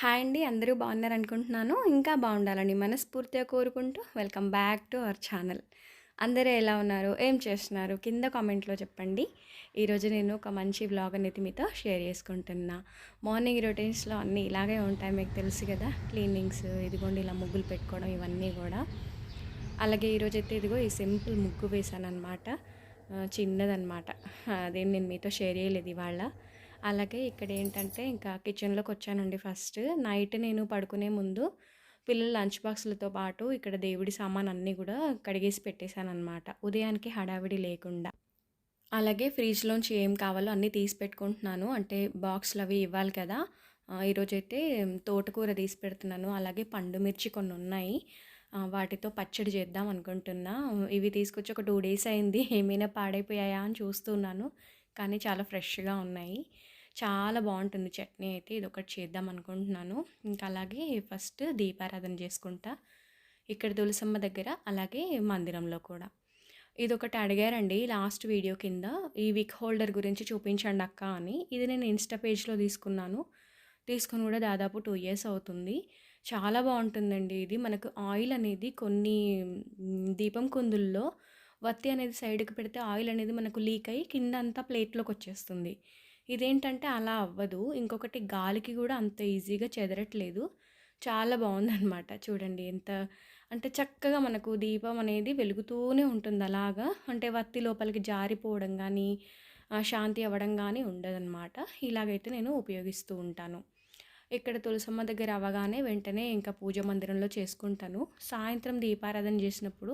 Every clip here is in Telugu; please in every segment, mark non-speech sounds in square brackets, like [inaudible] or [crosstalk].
హాయ్ అండి అందరూ బాగున్నారు అనుకుంటున్నాను. ఇంకా బాగుండాలని మనస్ఫూర్తిగా కోరుకుంటూ welcome back to our channel. అందరూ ఎలా ఉన్నారు? ఏం చేస్తున్నారు? కింద కామెంట్లో చెప్పండి. ఈరోజు నేను ఒక మంచి వ్లాగ్ అనేది మీతో షేర్ చేసుకుంటున్నా. మార్నింగ్ రొటీన్స్లో అన్నీ ఇలాగే ఉంటాయి మీకు తెలుసు కదా. క్లీనింగ్స్ ఇదిగోండి ఇలా ముగ్గులు పెట్టుకోవడం ఇవన్నీ కూడా. అలాగే ఈరోజు అయితే ఇదిగో ఈ సింపుల్ ముగ్గు వేసాను అనమాట చిన్నదనమాట అదే నేను మీతో షేర్ చేయలేదు ఇవాళ. అలాగే ఇక్కడ ఏంటంటే ఇంకా కిచెన్లోకి వచ్చానండి ఫస్ట్. నైట్ నేను పడుకునే ముందు పిల్లల లంచ్ బాక్స్లతో పాటు ఇక్కడ దేవుడి సామాన్ అన్నీ కూడా కడిగేసి పెట్టేశాను అనమాట ఉదయానికి హడావిడి లేకుండా. అలాగే ఫ్రిడ్జ్లోంచి ఏం కావాలో అన్నీ తీసి పెట్టుకుంటున్నాను. అంటే బాక్స్లు అవి ఇవ్వాలి కదా. ఈరోజైతే తోటకూర తీసి పెడుతున్నాను. అలాగే పండు మిర్చి కొన్ని ఉన్నాయి వాటితో పచ్చడి చేద్దాం అనుకుంటున్నా. ఇవి తీసుకొచ్చి ఒక టూ డేస్ అయింది. ఏమైనా పాడైపోయాయా అని చూస్తున్నాను. కానీ చాలా ఫ్రెష్గా ఉన్నాయి. చాలా బాగుంటుంది చట్నీ అయితే ఇది ఒకటి చేద్దాం అనుకుంటున్నాను. ఇంకా అలాగే ఫస్ట్ దీపారాధన చేసుకుంటా. ఇక్కడ తులసమ్మ దగ్గర అలాగే మందిరంలో కూడా. ఇది ఒకటి అడిగారండి లాస్ట్ వీడియో కింద. ఈ విక్ హోల్డర్ గురించి చూపించండి అక్క అని. ఇది నేను ఇన్స్టా పేజ్లో తీసుకున్నాను. తీసుకుని కూడా దాదాపు టూ ఇయర్స్ అవుతుంది. చాలా బాగుంటుందండి ఇది. మనకు ఆయిల్ అనేది కొన్ని దీపం కుందుల్లో వత్తి అనేది సైడ్కి పెడితే ఆయిల్ అనేది మనకు లీక్ అయ్యి కింద అంతా ప్లేట్లోకి వచ్చేస్తుంది. ఇదేంటంటే అలా అవ్వదు. ఇంకొకటి గాలికి కూడా అంత ఈజీగా చెదరట్లేదు. చాలా బాగుందనమాట చూడండి ఎంత అంటే చక్కగా మనకు దీపం అనేది వెలుగుతూనే ఉంటుంది అలాగా. అంటే వత్తి లోపలికి జారిపోవడం కానీ శాంతి అవ్వడం కానీ ఉండదన్నమాట. ఇలాగైతే నేను ఉపయోగిస్తూ ఉంటాను. ఇక్కడ తులసమ్మ దగ్గర అవ్వగానే వెంటనే ఇంకా పూజ మందిరంలో చేసుకుంటాను. సాయంత్రం దీపారాధన చేసినప్పుడు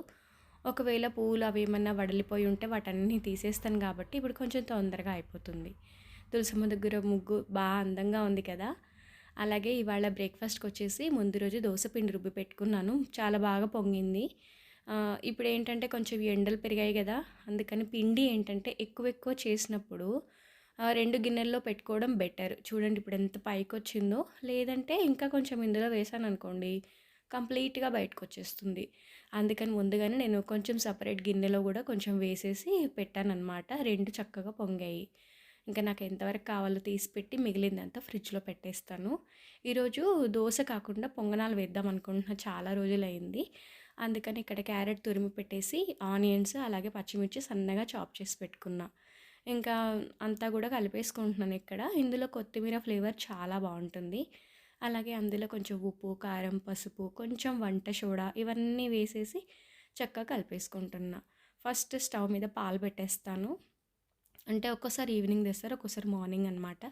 ఒకవేళ పువ్వులు అవి ఏమన్నా వడలిపోయి ఉంటే వాటన్నీ తీసేస్తాను కాబట్టి ఇప్పుడు కొంచెం తొందరగా అయిపోతుంది. తులసమ్మ దగ్గర ముగ్గు బాగా అందంగా ఉంది కదా. అలాగే ఇవాళ బ్రేక్ఫాస్ట్కి వచ్చేసి ముందు రోజు పిండి రుబ్బి పెట్టుకున్నాను. చాలా బాగా పొంగింది. ఇప్పుడు ఏంటంటే కొంచెం ఎండలు పెరిగాయి కదా. అందుకని పిండి ఏంటంటే ఎక్కువ ఎక్కువ చేసినప్పుడు రెండు గిన్నెల్లో పెట్టుకోవడం బెటర్ చూడండి ఇప్పుడు ఎంత పైకి వచ్చిందో లేదంటే ఇంకా కొంచెం ఇందులో వేసాను అనుకోండి. కంప్లీట్గా బయటకు వచ్చేస్తుంది అందుకని ముందుగానే నేను కొంచెం సపరేట్ గిన్నెలో కూడా కొంచెం వేసేసి పెట్టానమాట రెండు చక్కగా పొంగాయి. ఇంకా నాకు ఎంతవరకు కావాలో తీసి పెట్టి మిగిలిందంతా ఫ్రిడ్జ్లో పెట్టేస్తాను. ఈరోజు దోశ కాకుండా పొంగనాలు వేద్దాం అనుకుంటున్నా. చాలా రోజులైంది. అందుకని ఇక్కడ క్యారెట్ తురిమి పెట్టేసి ఆనియన్స్ అలాగే పచ్చిమిర్చి సన్నగా చాప్ చేసి పెట్టుకున్నా. ఇంకా అంతా కూడా కలిపేసుకుంటున్నాను ఇక్కడ. ఇందులో కొత్తిమీర ఫ్లేవర్ చాలా బాగుంటుంది. అలాగే అందులో కొంచెం ఉప్పు కారం పసుపు కొంచెం వంట సోడా ఇవన్నీ వేసేసి చక్కగా కలిపేసుకుంటున్నా. ఫస్ట్ స్టవ్ మీద పాలు పెట్టేస్తాను. అంటే ఒక్కోసారి ఈవినింగ్ తెస్తారు ఒక్కోసారి మార్నింగ్ అనమాట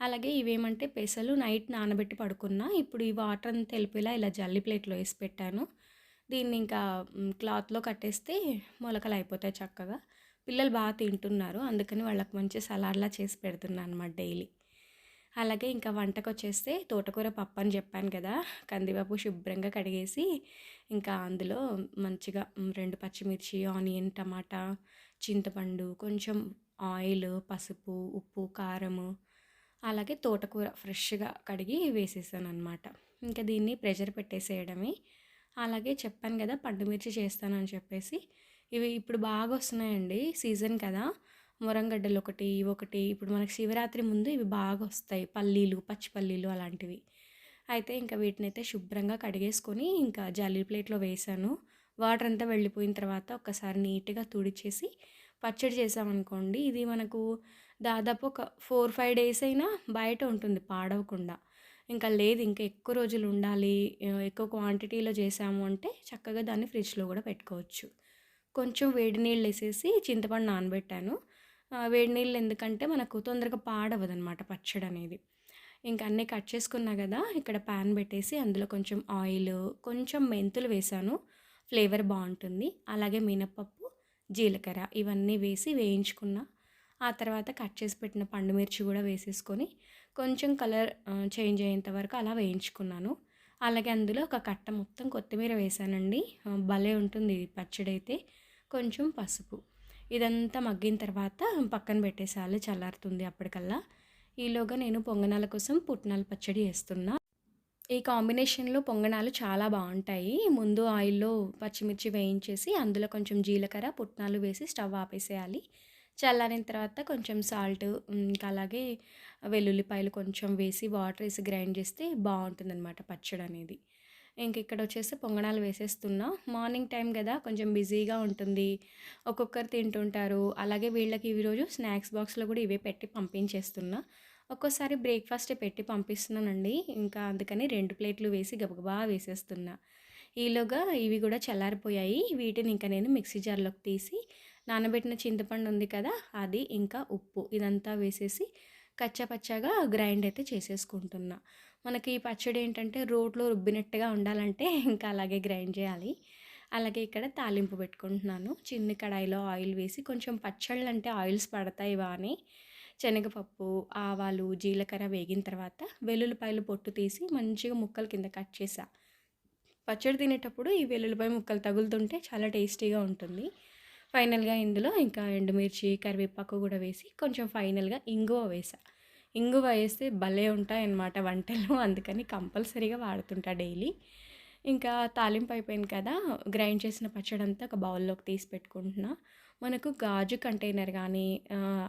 అలాగే ఇవేమంటే పెసలు నైట్ నానబెట్టి పడుకున్నా. ఇప్పుడు ఈ వాటర్ అంతా తెలిపేలా ఇలా జల్లి ప్లేట్లో వేసి పెట్టాను. దీన్ని ఇంకా క్లాత్లో కట్టేస్తే మొలకలు అయిపోతాయి చక్కగా. పిల్లలు బాగా తింటున్నారు. అందుకని వాళ్ళకి మంచి సలాడ్లా చేసి పెడుతున్నాను అనమాట డైలీ. అలాగే ఇంకా వంటకు వచ్చేస్తే తోటకూర పప్పు అని చెప్పాను కదా కందిపప్పు శుభ్రంగా కడిగేసి ఇంకా అందులో మంచిగా రెండు పచ్చిమిర్చి ఆనియన్ టమాటా చింతపండు కొంచెం ఆయిల్ పసుపు ఉప్పు కారము అలాగే తోటకూర ఫ్రెష్గా కడిగి వేసేసాను అనమాట ఇంకా దీన్ని ప్రెషర్ పెట్టేసేయడమే. అలాగే చెప్పాను కదా పండు మిర్చి చేస్తానని చెప్పేసి. ఇవి ఇప్పుడు బాగా వస్తున్నాయండి సీజన్ కదా. మురంగడ్డలు ఒకటి ఒకటి ఇప్పుడు మనకి శివరాత్రి ముందు ఇవి బాగా వస్తాయి. పల్లీలు పచ్చి పల్లీలు అలాంటివి. అయితే ఇంకా వీటిని అయితే శుభ్రంగా కడిగేసుకొని ఇంకా జల్లీ ప్లేట్లో వేసాను. వాటర్ అంతా వెళ్ళిపోయిన తర్వాత ఒక్కసారి నీట్గా తుడిచేసి పచ్చడి చేసామనుకోండి ఇది మనకు దాదాపు ఒక ఫోర్ ఫైవ్ డేస్ అయినా బయట ఉంటుంది పాడవకుండా. ఇంకా లేదు ఇంకా ఎక్కువ రోజులు ఉండాలి ఎక్కువ క్వాంటిటీలో చేసాము అంటే చక్కగా దాన్ని ఫ్రిడ్జ్లో కూడా పెట్టుకోవచ్చు. కొంచెం వేడి నీళ్ళు వేసేసి చింతపండు నానబెట్టాను. వేడి నీళ్ళు ఎందుకంటే మనకు తొందరగా పాడవదు అనమాట పచ్చడి అనేది. ఇంకా అన్నీ కట్ చేసుకున్నా కదా ఇక్కడ ప్యాన్ పెట్టేసి అందులో కొంచెం ఆయిల్ కొంచెం మెంతులు వేసాను. ఫ్లేవర్ బాగుంటుంది. అలాగే మినపప్పు జీలకర్ర ఇవన్నీ వేసి వేయించుకున్న ఆ తర్వాత కట్ చేసి పెట్టిన పండు మిర్చి కూడా వేసేసుకొని కొంచెం కలర్ చేంజ్ అయ్యేంత వరకు అలా వేయించుకున్నాను. అలాగే అందులో ఒక కట్ట మొత్తం కొత్తిమీర వేసానండి. భలే ఉంటుంది పచ్చడి అయితే కొంచెం పసుపు. ఇదంతా మగ్గిన తర్వాత పక్కన పెట్టేసాలి చల్లారుతుంది అప్పటికల్లా. ఈలోగా నేను పొంగనాల కోసం పుట్నాల పచ్చడి వేస్తున్నా. ఈ కాంబినేషన్లో పొంగనాలు చాలా బాగుంటాయి. ముందు ఆయిల్లో పచ్చిమిర్చి వేయించేసి అందులో కొంచెం జీలకర్ర పుట్నాలు వేసి స్టవ్ ఆపేసేయాలి. చల్లారిన తర్వాత కొంచెం సాల్ట్ ఇంకా అలాగే వెల్లుల్లిపాయలు కొంచెం వేసి వాటర్ వేసి గ్రైండ్ చేస్తే బాగుంటుందన్నమాట పచ్చడి అనేది ఇంక ఇక్కడ వచ్చేసి పొంగనాలు వేసేస్తున్నా. మార్నింగ్ టైం కదా కొంచెం బిజీగా ఉంటుంది. ఒక్కొక్కరు తింటుంటారు. అలాగే వీళ్ళకి ఈరోజు రోజు స్నాక్స్ బాక్స్లో కూడా ఇవే పెట్టి పంపించేస్తున్నా. ఒక్కోసారి బ్రేక్ఫాస్ట్ పెట్టి పంపిస్తున్నానండి. ఇంకా అందుకని రెండు ప్లేట్లు వేసి గబగబా వేసేస్తున్నా. ఈలోగా ఇవి కూడా చల్లారిపోయాయి. వీటిని ఇంకా నేను మిక్సీ జార్లోకి తీసి నానబెట్టిన చింతపండు ఉంది కదా అది ఇంకా ఉప్పు. ఇదంతా వేసేసి కచ్చపచ్చగా గ్రైండ్ అయితే చేసేసుకుంటున్నా. మనకి ఈ పచ్చడి ఏంటంటే రోట్లో రుబ్బినట్టుగా ఉండాలంటే [laughs] ఇంకా అలాగే గ్రైండ్ చేయాలి. అలాగే ఇక్కడ తాలింపు పెట్టుకుంటున్నాను. చిన్న కడాయిలో ఆయిల్ వేసి కొంచెం పచ్చళ్ళు అంటే ఆయిల్స్ పడతాయి అని శనగపప్పు ఆవాలు జీలకర్ర వేగిన తర్వాత వెల్లుల్లిపాయలు పొట్టు తీసి మంచిగా ముక్కలు కింద కట్ చేసా. పచ్చడి తినేటప్పుడు ఈ వెల్లుల్లిపాయ ముక్కలు తగులుతుంటే చాలా టేస్టీగా ఉంటుంది. ఫైనల్గా ఇందులో ఇంకా ఎండుమిర్చి కరివేపాకు కూడా వేసి కొంచెం ఫైనల్గా ఇంగువ వేసా. ఇంగువ వేస్తే భలే ఉంటాయన్నమాట వంటలు. [laughs] అందుకని కంపల్సరీగా వాడుతుంటా డైలీ. ఇంకా తాలింపు అయిపోయింది కదా గ్రైండ్ చేసిన పచ్చడి అంతా ఒక బౌల్లోకి తీసి పెట్టుకుంటున్నా. మనకు గాజు కంటైనర్ కానీ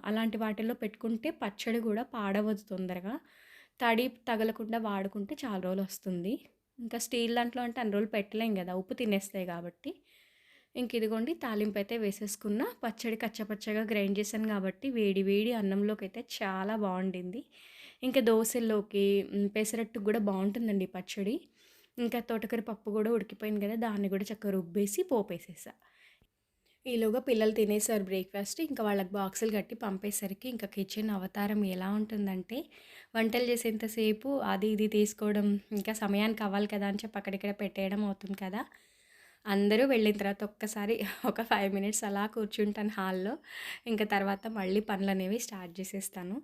అలాంటి వాటిల్లో పెట్టుకుంటే పచ్చడి కూడా పాడవద్దు తొందరగా. తడి తగలకుండా వాడుకుంటే చాలా రోజులు వస్తుంది. ఇంకా స్టీల్ దాంట్లో అంటే అన్ని రోజులు పెట్టలేం కదా ఉప్పు తినేస్తాయి కాబట్టి. ఇంక ఇదిగోండి తాలింపు అయితే వేసేసుకున్న. పచ్చడి కచ్చపచ్చగా గ్రైండ్ చేశాను కాబట్టి వేడి వేడి అన్నంలోకి అయితే చాలా బాగుండింది. ఇంకా దోశల్లోకి పెసరట్టు కూడా బాగుంటుందండి పచ్చడి. ఇంకా తోటకూర పప్పు కూడా ఉడికిపోయింది కదా దాన్ని కూడా చక్కగా రుబ్బేసి పోపేసేసా. ఈలోగా పిల్లలు తినేసారు బ్రేక్ఫాస్ట్. ఇంకా వాళ్ళకి బాక్సులు కట్టి పంపేసరికి ఇంకా కిచెన్ అవతారం ఎలా ఉంటుందంటే వంటలు చేసేంతసేపు అది ఇది తీసుకోవడం ఇంకా సమయానికి అవ్వాలి కదా అని చెప్పి అక్కడిక్కడ పెట్టేయడం అవుతుంది కదా. అందరూ వెళ్ళిన తర్వాత ఒక్కసారి [laughs] ఒక ఫైవ్ మినిట్స్ అలా కూర్చుంటాను హాల్లో. ఇంకా తర్వాత మళ్ళీ పనులు అనేవి స్టార్ట్ చేసేస్తాను.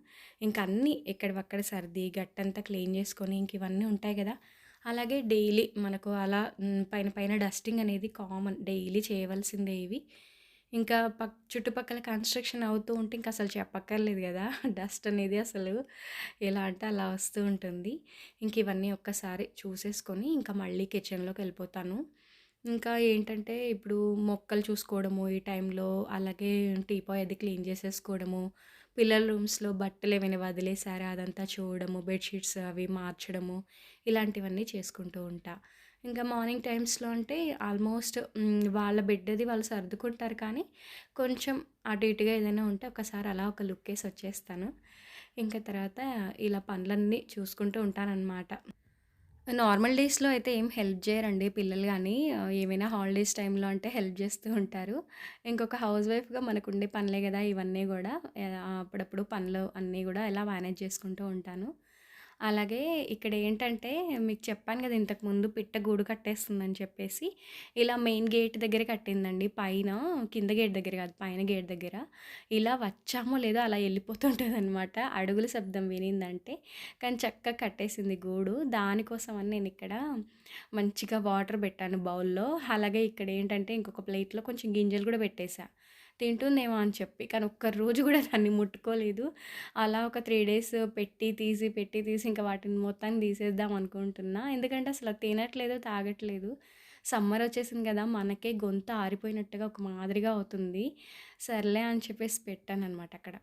ఇంకా అన్నీ ఎక్కడివక్కడ సర్ది గట్టంతా క్లీన్ చేసుకొని ఇంక ఇవన్నీ ఉంటాయి కదా. అలాగే డైలీ మనకు అలా పైన పైన డస్టింగ్ అనేది కామన్ డైలీ చేయవలసిందే ఇవి. ఇంకా పక్ చుట్టుపక్కల కన్స్ట్రక్షన్ అవుతూ ఉంటే ఇంకా అసలు చెప్పక్కర్లేదు కదా. [laughs] డస్ట్ అనేది అసలు ఎలా అంటే అలా వస్తూ ఉంటుంది. ఇంక ఇవన్నీ ఒక్కసారి చూసేసుకొని ఇంకా మళ్ళీ కిచెన్లోకి వెళ్ళిపోతాను. ఇంకా ఏంటంటే ఇప్పుడు మొక్కలు చూసుకోవడము ఈ టైంలో అలాగే టీపాయ్ అది క్లీన్ చేసేసుకోవడము పిల్లల రూమ్స్లో బట్టలు ఏమైనా వదిలేసారా అదంతా చూడడము బెడ్షీట్స్ అవి మార్చడము ఇలాంటివన్నీ చేసుకుంటూ ఉంటా. ఇంకా మార్నింగ్ టైమ్స్లో అంటే ఆల్మోస్ట్ వాళ్ళ బెడ్ అది వాళ్ళు సర్దుకుంటారు కానీ కొంచెం అటు ఇటుగా ఏదైనా ఉంటే ఒకసారి అలా ఒక లుక్ వేసి వచ్చేస్తాను. ఇంకా తర్వాత ఇలా పనులన్నీ చూసుకుంటూ ఉంటానన్నమాట. నార్మల్ డేస్‌లో అయితే ఏం హెల్ప్ చేయరండి పిల్లలు కానీ ఏమైనా హాలిడేస్ టైంలో అంటే హెల్ప్ చేస్తూ ఉంటారు. ఇంకొక హౌస్ వైఫ్‌గా మనకు ఉండే పనులే కదా ఇవన్నీ కూడా అప్పుడప్పుడు పనులు అన్నీ కూడా ఎలా మేనేజ్ చేసుకుంటూ ఉంటాను. అలాగే ఇక్కడ ఏంటంటే మీకు చెప్పాను కదా ఇంతకుముందు పిట్ట గూడు కట్టేస్తుందని చెప్పేసి ఇలా మెయిన్ గేట్ దగ్గర కట్టిందండి. పైన కింద గేట్ దగ్గర కాదు పైన గేట్ దగ్గర. ఇలా వచ్చామో లేదో అలా వెళ్ళిపోతుంటుంది అనమాట అడుగుల శబ్దం వినిందంటే కానీ చక్కగా కట్టేసింది గూడు. దానికోసం అని నేను ఇక్కడ మంచిగా వాటర్ పెట్టాను బౌల్లో. అలాగే ఇక్కడ ఏంటంటే ఇంకొక ప్లేట్లో కొంచెం గింజలు కూడా పెట్టేశా తింటుందేమో అని చెప్పి. కానీ ఒక్క రోజు కూడా దాన్ని ముట్టుకోలేదు. అలా ఒక త్రీ డేస్ పెట్టి తీసి పెట్టి తీసి ఇంకా వాటిని మొత్తాన్ని తీసేద్దాం అనుకుంటున్నా. ఎందుకంటే అసలు తినట్లేదు తాగట్లేదు. సమ్మర్ వచ్చేసింది కదా మనకే గొంత ఆరిపోయినట్టుగా ఒక మాదిరిగా అవుతుంది. సర్లే అని చెప్పేసి పెట్టాను అనమాట అక్కడ.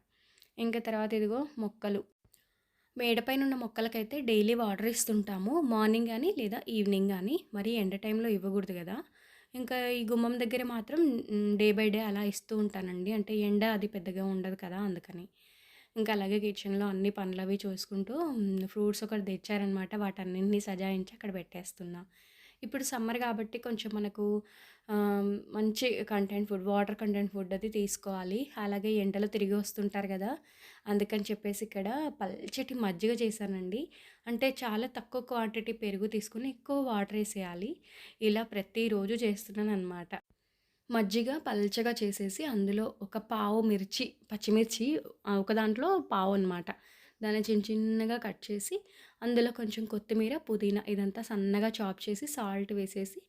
ఇంకా తర్వాత ఇదిగో మొక్కలు. మేడపైన ఉన్న మొక్కలకైతే డైలీ వాటర్ ఇస్తుంటాము. మార్నింగ్ కానీ లేదా ఈవినింగ్ కానీ మరి ఎండ టైంలో ఇవ్వకూడదు కదా. ఇంకా ఈ గుమ్మం దగ్గర మాత్రం డే బై డే అలా ఇస్తూ ఉంటానండి. అంటే ఎండ అది పెద్దగా ఉండదు కదా అందుకని. ఇంకా అలాగే కిచెన్లో అన్ని పనులు అవి చూసుకుంటూ ఫ్రూట్స్ ఒకటి తెచ్చారనమాట. వాటన్నింటినీ సజాయించి అక్కడ పెట్టేస్తున్నా. ఇప్పుడు సమ్మర్ కాబట్టి కొంచెం మనకు మంచి content food water content food అది తీసుకోవాలి. అలాగే ఎండలో తిరిగి వస్తుంటారు కదా అందుకని చెప్పేసి ఇక్కడ పల్చటి మజ్జిగ చేశానండి. అంటే చాలా తక్కువ క్వాంటిటీ పెరుగు తీసుకుని ఎక్కువ వాటర్ వేసేయాలి. ఇలా ప్రతిరోజు చేస్తున్నాను అనమాట మజ్జిగ పల్చగా చేసేసి అందులో ఒక పావు మిర్చి పచ్చిమిర్చి ఒక దాంట్లో పావు అనమాట దాన్ని చిన్న చిన్నగా కట్ చేసి అందులో కొంచెం కొత్తిమీర పుదీనా ఇదంతా సన్నగా చాప్ చేసి సాల్ట్ వేసేసి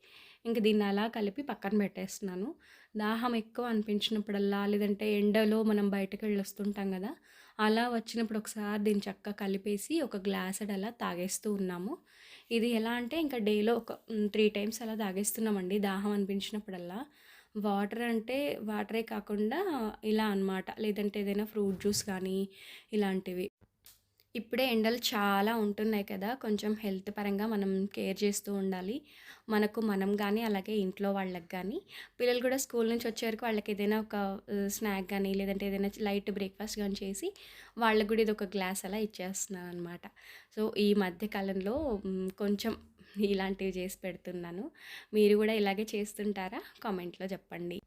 ఇంక దీన్ని అలా కలిపి పక్కన పెట్టేస్తున్నాను. దాహం ఎక్కువ అనిపించినప్పుడల్లా లేదంటే ఎండలో మనం బయటకు వెళ్ళొస్తుంటాం కదా అలా వచ్చినప్పుడు ఒకసారి దీన్ని చక్కగా కలిపేసి ఒక గ్లాస్ అలా తాగేస్తూ ఉన్నాము. ఇది ఎలా అంటే ఇంకా డేలో ఒక త్రీ టైమ్స్ అలా తాగేస్తున్నామండి దాహం అనిపించినప్పుడల్లా. వాటర్ అంటే వాటరే కాకుండా ఇలా అన్నమాట. లేదంటే ఏదైనా ఫ్రూట్ జ్యూస్ కానీ ఇలాంటివి. ఇప్పుడే ఎండలు చాలా ఉంటున్నాయి కదా కొంచెం హెల్త్ పరంగా మనం కేర్ చేస్తూ ఉండాలి. మనకు మనం కానీ అలాగే ఇంట్లో వాళ్ళకి కానీ పిల్లలు కూడా స్కూల్ నుంచి వచ్చే వరకు వాళ్ళకి ఏదైనా ఒక స్నాక్ కానీ లేదంటే ఏదైనా లైట్ బ్రేక్ఫాస్ట్ కానీ చేసి వాళ్ళకు కూడా ఇది ఒక గ్లాస్ అలా ఇచ్చేస్తున్నాను అనమాట సో ఈ మధ్యకాలంలో కొంచెం ఇలాంటివి చేసి పెడుతున్నాను. మీరు కూడా ఇలాగే చేస్తుంటారా? కామెంట్లో చెప్పండి.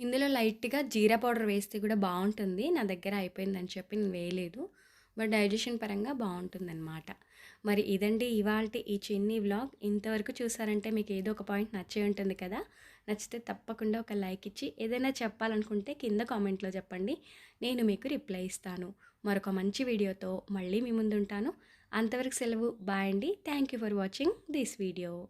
ఇందులో లైట్గా జీరా పౌడర్ వేస్తే కూడా బాగుంటుంది. నా దగ్గర అయిపోయిందని చెప్పి నేను వేయలేదు. బట్ డైజెషన్ పరంగా బాగుంటుందన్నమాట. మరి ఇదండి ఇవాళ ఈ చిన్ని వ్లాగ్. ఇంతవరకు చూసారంటే మీకు ఏదో ఒక పాయింట్ నచ్చే ఉంటుంది కదా? నచ్చితే తప్పకుండా ఒక లైక్ ఇచ్చి ఏదైనా చెప్పాలనుకుంటే కింద కామెంట్లో చెప్పండి. నేను మీకు రిప్లై ఇస్తాను. మరొక మంచి వీడియోతో మళ్ళీ మీ ముందుంటాను. అంతవరకు సెలవు. బాయ్ అండి. Thank you for watching this video.